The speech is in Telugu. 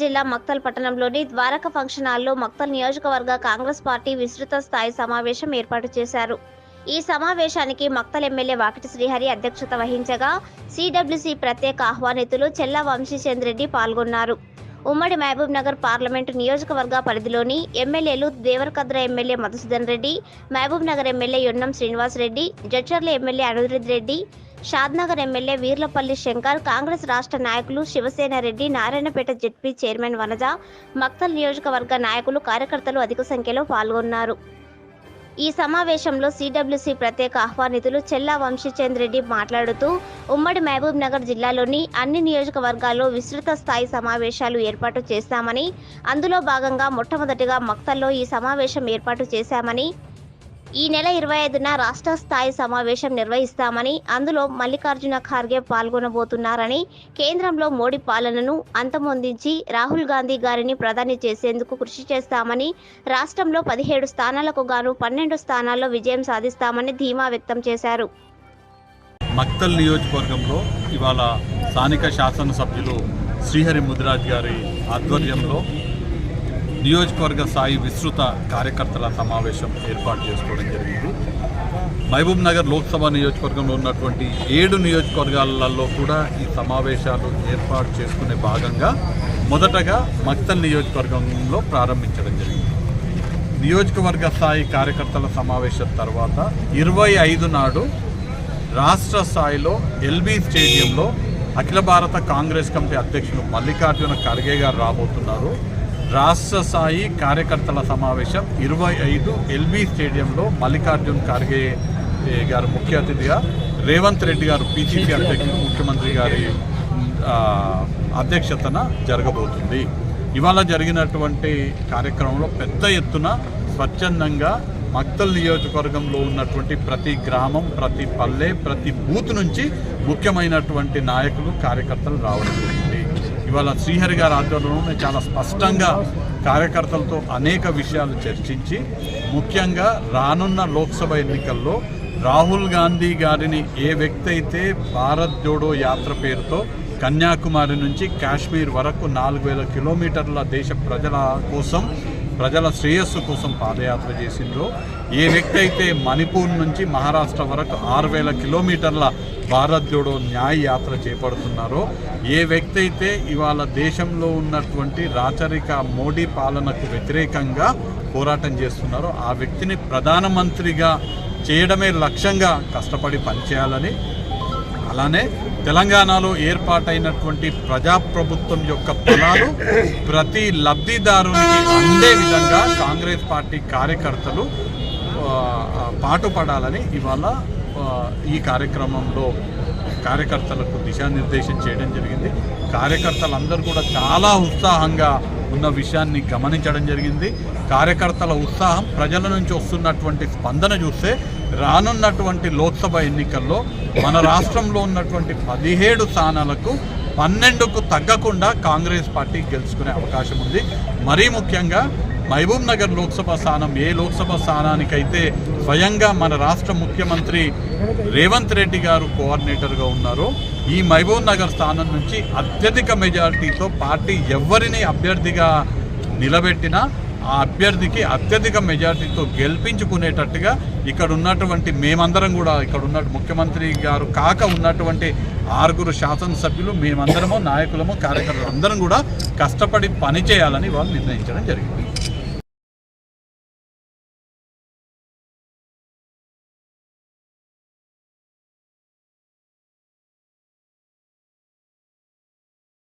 జిల్లా మక్తల్ పట్టణంలోని ద్వారక ఫంక్షన్ హాల్లో మక్తల్ నియోజకవర్గ కాంగ్రెస్ పార్టీ విస్తృత స్థాయి సమావేశం ఏర్పాటు చేశారు. ఈ సమావేశానికి మక్తల్ ఎమ్మెల్యే వాకిటి శ్రీహరి అధ్యక్షత వహించగా సిడబ్ల్యూసి ప్రత్యేక ఆహ్వానితులు చెల్లా వంశీచంద్ రెడ్డి పాల్గొన్నారు. ఉమ్మడి మహబూబ్ నగర్ పార్లమెంటు నియోజకవర్గ పరిధిలోని ఎమ్మెల్యేలు Devarakadra MLA Madhusudan Reddy Mahabubnagar MLA Yennam Srinivas Reddy Jadcherla MLA Anirudh Reddy Shadnagar MLA Veerlapalli Shankar Congress రాష్ట్ర నాయకులు శివసేన రెడ్డి నారాయణపేట జెడ్పీ చైర్మన్ వనజ మక్తల్ నియోజకవర్గ నాయకులు కార్యకర్తలు అధిక సంఖ్యలో పాల్గొన్నారు. ఈ సమావేశంలో సిడబ్ల్యూసి ప్రత్యేక ఆహ్వానితులు చెల్లా వంశీచంద్ రెడ్డి మాట్లాడుతూ ఉమ్మడి మహబూబ్ నగర్ జిల్లాలోని అన్ని నియోజకవర్గాల్లో విస్తృత స్థాయి సమావేశాలు ఏర్పాటు చేస్తామని అందులో భాగంగా మొట్టమొదటిగా మక్తల్లో ఈ సమావేశం ఏర్పాటు చేశామని ఈ నెల ఇరవై ఐదున రాష్ట్ర స్థాయి సమావేశం నిర్వహిస్తామని అందులో మల్లికార్జున ఖార్గే పాల్గొనబోతున్నారని కేంద్రంలో మోడీ పాలనను అంతమొందించి రాహుల్ గాంధీ గారిని ప్రధాని చేసేందుకు కృషి చేస్తామని రాష్ట్రంలో పదిహేడు స్థానాలకు గాను పన్నెండు స్థానాల్లో విజయం సాధిస్తామని ధీమా వ్యక్తం చేశారు. మక్తల్ నియోజకవర్గంలో ఇవాళ స్థానిక శాసనసభ్యులు శ్రీహరి ముదిరాజ్ గారి ఆధ్వర్యంలో నియోజకవర్గ స్థాయి విస్తృత కార్యకర్తల సమావేశం ఏర్పాటు చేసుకోవడం జరిగింది. మహబూబ్ నగర్ లోక్సభ నియోజకవర్గంలో ఉన్నటువంటి ఏడు నియోజకవర్గాలలో కూడా ఈ సమావేశాలు ఏర్పాటు చేసుకునే భాగంగా మొదటగా మక్తల్ నియోజకవర్గంలో ప్రారంభించడం జరిగింది. నియోజకవర్గ స్థాయి కార్యకర్తల సమావేశం తర్వాత ఇరవై ఐదు నాడు రాష్ట్ర స్థాయిలో ఎల్బీ స్టేడియంలో అఖిల భారత కాంగ్రెస్ కమిటీ అధ్యక్షులు మల్లికార్జున ఖర్గే గారు రాబోతున్నారు. రాష్ట్ర స్థాయి కార్యకర్తల సమావేశం ఇరవై ఐదు ఎల్బీ స్టేడియంలో మల్లికార్జున్ ఖార్గే గారు ముఖ్య అతిథిగా రేవంత్ రెడ్డి గారు పీసీసీ అధ్యక్షుడు ముఖ్యమంత్రి గారి అధ్యక్షతన జరగబోతుంది. ఇవాళ జరిగినటువంటి కార్యక్రమంలో పెద్ద ఎత్తున స్వచ్ఛందంగా మక్తల్ నియోజకవర్గంలో ఉన్నటువంటి ప్రతి గ్రామం ప్రతి పల్లె ప్రతి బూత్ నుంచి ముఖ్యమైనటువంటి నాయకులు కార్యకర్తలు రావడం జరిగింది. ఇవాళ శ్రీహరి గారి ఆధ్వర్యంలో చాలా స్పష్టంగా కార్యకర్తలతో అనేక విషయాలు చర్చించి ముఖ్యంగా రానున్న లోక్సభ ఎన్నికల్లో రాహుల్ గాంధీ గారిని ఏ వ్యక్తి అయితే భారత్ జోడో యాత్ర పేరుతో కన్యాకుమారి నుంచి కాశ్మీర్ వరకు నాలుగు వేల కిలోమీటర్ల దేశ ప్రజల కోసం ప్రజల శ్రేయస్సు కోసం పాదయాత్ర చేసిండ్రో. ఏ వ్యక్తి అయితే మణిపూర్ నుంచి మహారాష్ట్ర వరకు ఆరు వేల కిలోమీటర్ల భారత్ జోడో న్యాయ యాత్ర చేపడుతున్నారో ఏ వ్యక్తి అయితే ఇవాళ దేశంలో ఉన్నటువంటి రాచరిక మోడీ పాలనకు వ్యతిరేకంగా పోరాటం చేస్తున్నారో ఆ వ్యక్తిని ప్రధానమంత్రిగా చేయడమే లక్ష్యంగా కష్టపడి పనిచేయాలని అలానే తెలంగాణలో ఏర్పాటైనటువంటి ప్రజాప్రభుత్వం యొక్క ఫలాలు ప్రతి లబ్ధిదారునికి అందే విధంగా కాంగ్రెస్ పార్టీ కార్యకర్తలు పాటుపడాలని ఇవాళ ఈ కార్యక్రమంలో కార్యకర్తలకు దిశానిర్దేశం చేయడం జరిగింది. కార్యకర్తలందరూ కూడా చాలా ఉత్సాహంగా ఉన్న విషయాన్ని గమనించడం జరిగింది. కార్యకర్తల ఉత్సాహం ప్రజల నుంచి వస్తున్నటువంటి స్పందన చూస్తే రానున్నటువంటి లోక్సభ ఎన్నికల్లో మన రాష్ట్రంలో ఉన్నటువంటి పదిహేడు స్థానాలకు పన్నెండుకు తగ్గకుండా కాంగ్రెస్ పార్టీ గెలుచుకునే అవకాశం ఉంది. మరీ ముఖ్యంగా మహబూబ్ నగర్ లోక్సభ స్థానం ఏ లోక్సభ స్థానానికైతే స్వయంగా మన రాష్ట్ర ముఖ్యమంత్రి రేవంత్ రెడ్డి గారు కోఆర్డినేటర్గా ఉన్నారో ఈ మహబూబ్ నగర్ స్థానం నుంచి అత్యధిక మెజారిటీతో పార్టీ ఎవరిని అభ్యర్థిగా నిలబెట్టినా ఆ అభ్యర్థికి అత్యధిక మెజారిటీతో గెలిపించుకునేటట్టుగా ఇక్కడ ఉన్నటువంటి మేమందరం కూడా ఇక్కడ ఉన్న ముఖ్యమంత్రి గారు కాక ఉన్నటువంటి ఆరుగురు శాసనసభ్యులు మేమందరము నాయకులము కార్యకర్తలు అందరం కూడా కష్టపడి పనిచేయాలని వాళ్ళు నిర్ణయించడం జరిగింది.